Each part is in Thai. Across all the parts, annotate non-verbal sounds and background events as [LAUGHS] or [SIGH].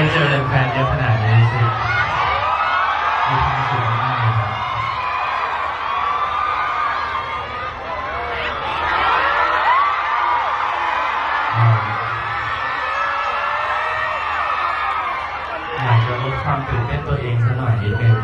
ได้เจอแฟนเยอะขนาดนี้สิความสุขเครัอยากจะลดความตื่นเต้นตัวเองสักหน่อยนิดนึง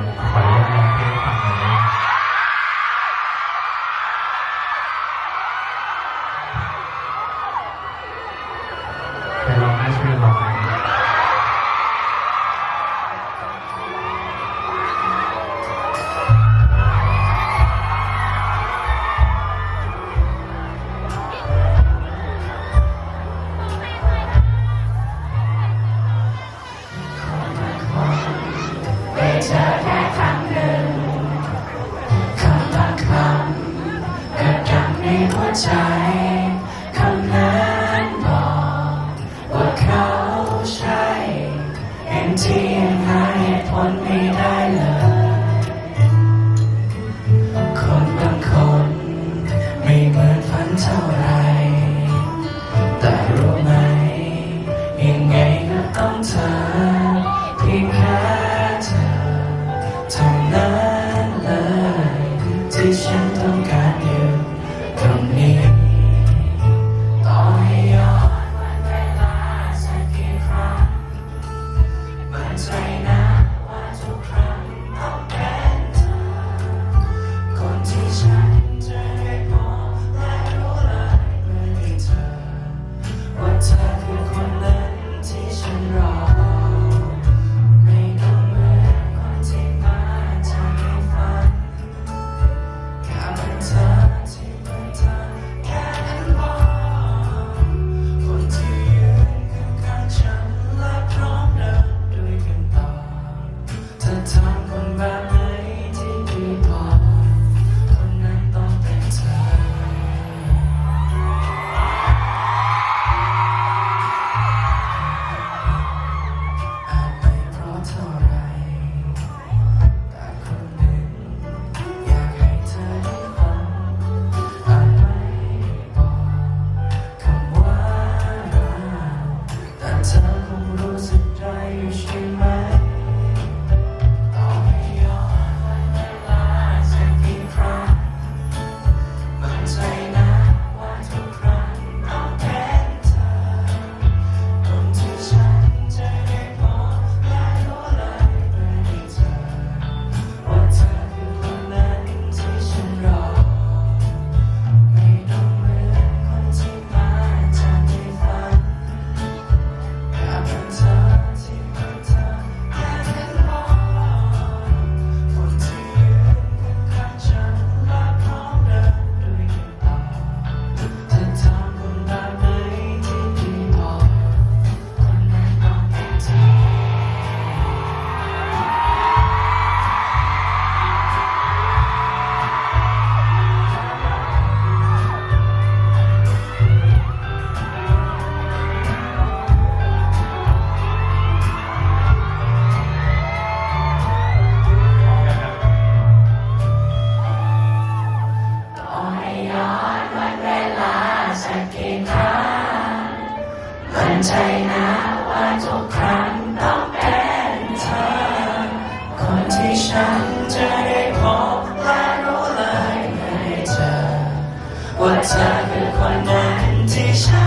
ค่พังคำเกิดดังในหัวใจ ใจนะวทุกครั้งต้องเป็นเธอ คนที่ฉันจะได้พบและรู้เลยในเธว่าเธอคือคนนั้นที่ฉัน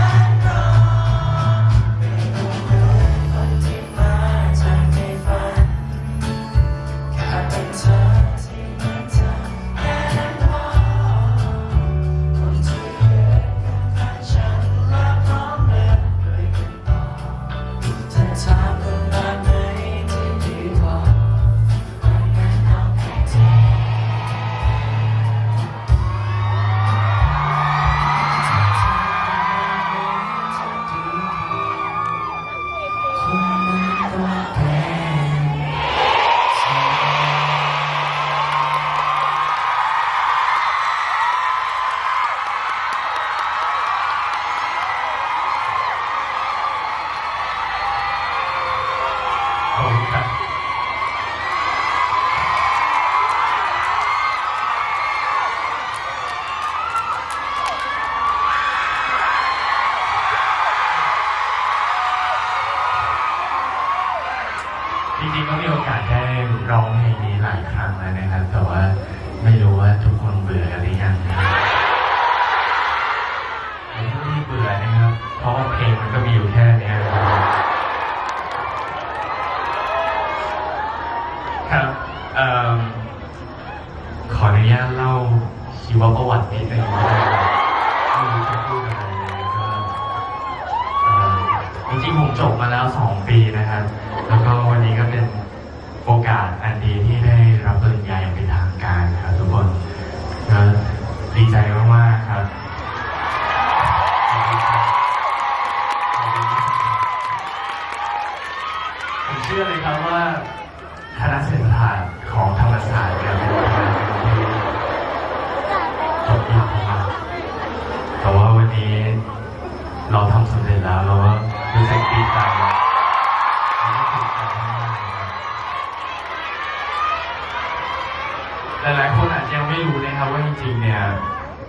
หลายๆคนอาจจะยังไม่รู้นะครับว่าจริงๆเนี่ย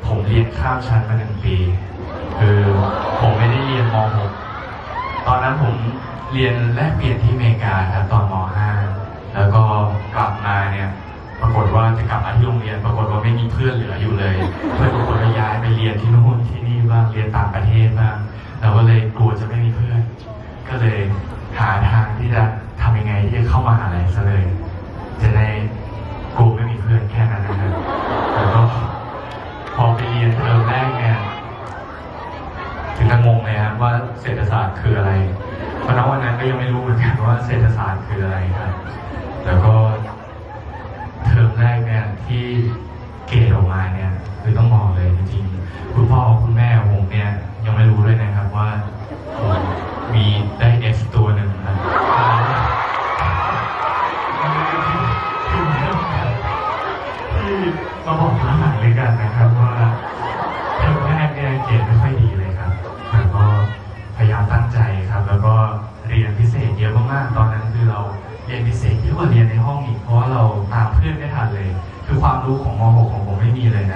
ผมเรียนข้ามชั้นมาหนึ่งปี คือผมไม่ได้เรียนม .6 ตอนนั้นผมเรียนแลกเปลี่ยนที่อเมริกาครับตอนม .5 แล้วก็กลับมาเนี่ยปรากฏว่าจะกลับมาที่โรงเรียน ปรากฏว่าไม่มีเพื่อนเหลืออยู่เลย เพื่อนทุกคนก็ย้ายไปเรียนที่นู่นที่นี่บ้างเรียนต่างประเทศบ้างเราก็เลยกลัวจะไม่มีเพื่อน ก็เลยหาทางที่จะทำยังไงที่จะเข้ามาหาลัยซะเลย จะได้กลัวไม่มีเพื่อนแค่นั้นนะครับแล้วก็พอไปเรียนเทอมแรกเนี่ย ถึงกับงงเลยครับว่า เศรษฐศาสตร์คืออะไรเพราะณวันนั้นก็ยังไม่รู้เหมือนกันว่าเศรษฐศาสตร์คืออะไรครับ แล้วก็เทอมแรกเนี่ยที่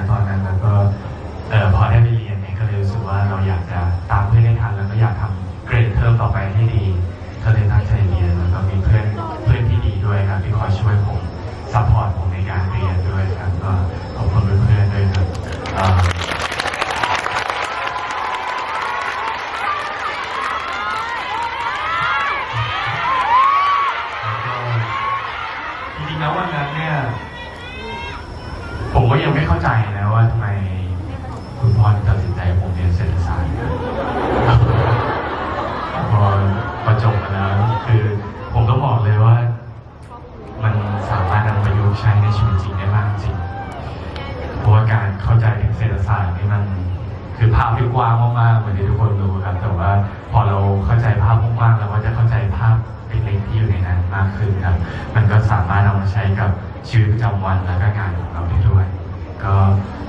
好难 คือผมต้องบอกเลยว่า มันสามารถนำประยุกต์ใช้ในชีวิตจริงได้มากจริงเพราะว่าการเข้าใจถึงเศรษฐศาสตร์นี่มันคือภาพที่กว้างมากๆเหมือนที่ทุกคนรู้ครับ แต่ว่าพอเราเข้าใจภาพกว้างๆเราก็จะเข้าใจภาพเล็กๆที่อยู่ในนั้นมากขึ้นครับ มันก็สามารถเอามาใช้กับชีวิตประจำวันและก็งานของเราได้ด้วย ก็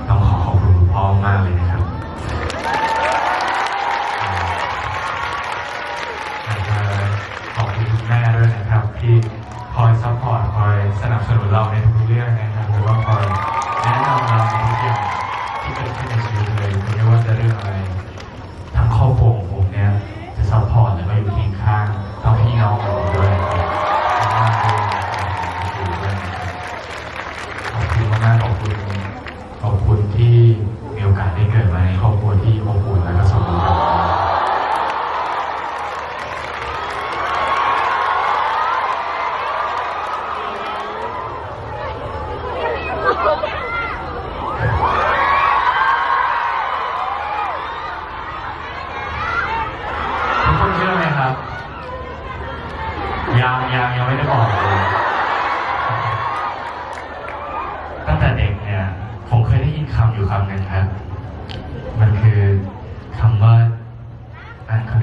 ต้องขอขอบคุณคุณพ่อมากเลยนะครับ ที่คอยซัพพอร์ตคอยสนับสนุนเราในทุกเรื่องนะ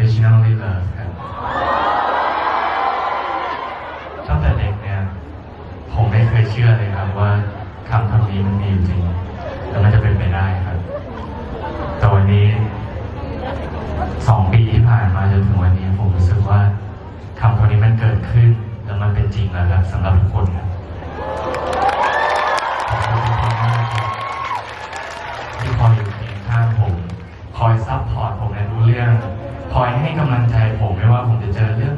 unconditionally love ครับตั้งแต่เด็กเนี่ย ผมไม่เคยเชื่อเลยครับว่าคำคำนี้มันมีอยู่จริง แล้วมันจะเป็นไปได้ครับ แต่วันนี้สองปีที่ผ่านมาจนถึงวันนี้ผมรู้สึกว่าคำคำนี้มันเกิดขึ้น แล้วมันเป็นจริงแล้วครับสำหรับทุกคนครับ ให้กำลังใจผมไม่ว่าผมจะเจอเรื่อง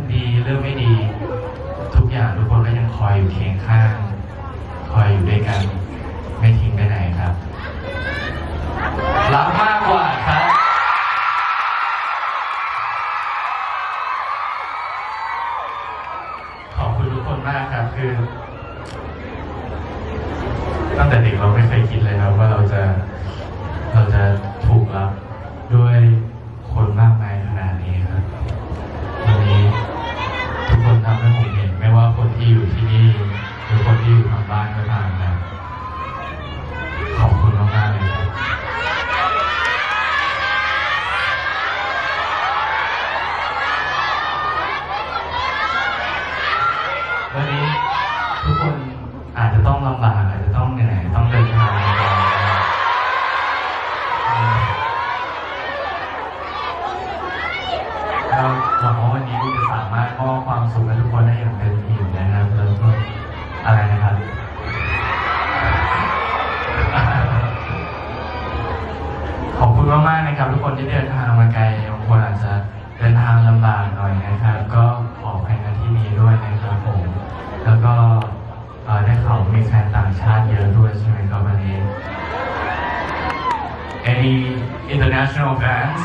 international fans?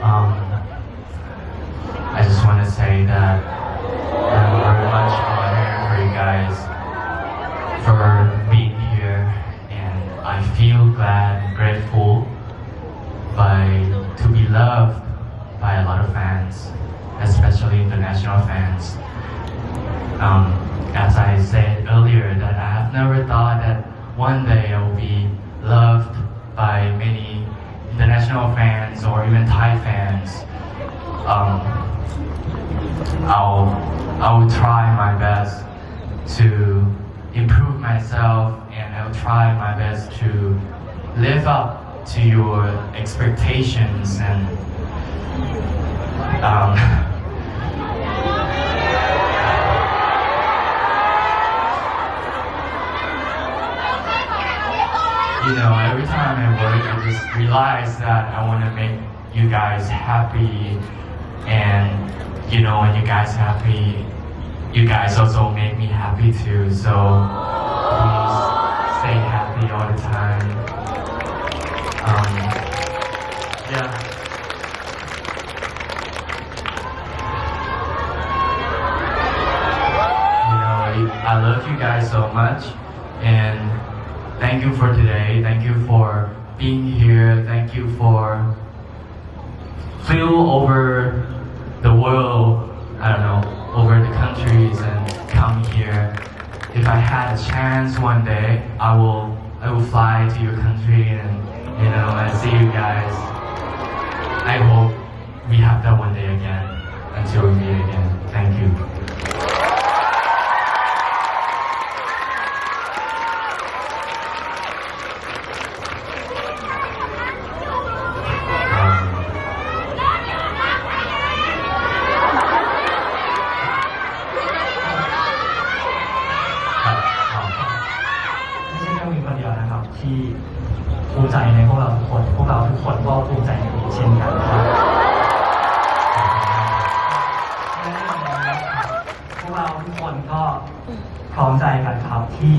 Um, I just want to say that I'm very much honored for you guys for being here, and I feel glad and grateful by to be loved by a lot of fans, especially international fans. Um, as I said earlier, that I have never thought that one day I will be loved by many international fans or even Thai fans. Um, I'll I will try my best to improve myself and I'll try my best to live up to your expectations and um, [LAUGHS] you know, every time I work, I just realize that I want to make you guys happy, and you know, when you guys happy, you guys also make me happy too. So please stay happy all the time. Um, yeah. You know, I- I love you guys so much, and thank you for today. Thank you for being here. Thank you for flew over the world. I don't know, over the countries and come here. If I had a chance one day, I will I will fly to your country and you know and see you guys. I hope we have that one day again until we meet again. Thank you. คนก็ภูมิใจในตัวเช่นกันครับและในวันนี้นะครับพวกเราทุกคนก็พร้อมใจกันครับที่